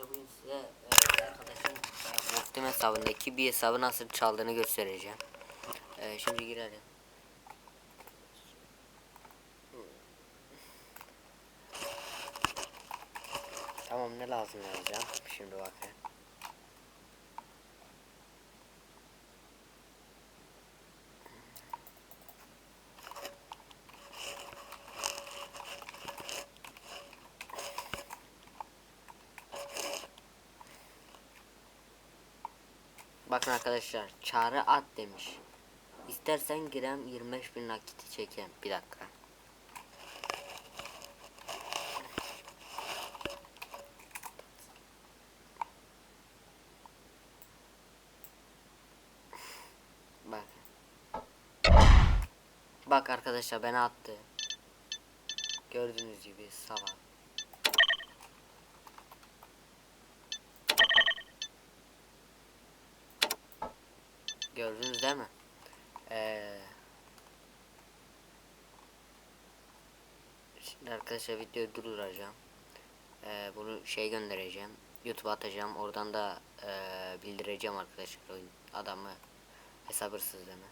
arkadaşlar bugün size e, arkadaşın e, Muhtim hesabındaki bir hesabı nasıl çaldığını göstereceğim. E, şimdi girelim. Tamam ne lazım yazacağım. Şimdi bakayım. Bakın arkadaşlar çağrı at demiş. İstersen girem 25 bin nakiti çeken. Bir dakika. Bak. Bak arkadaşlar beni attı. Gördüğünüz gibi salak. Gördünüz değil mi? Ee, şimdi arkadaşlar videoyu durduracağım. Ee, bunu şey göndereceğim. YouTube'a atacağım. Oradan da ee, bildireceğim arkadaşlar oyun adamı hesap hırsızlığını.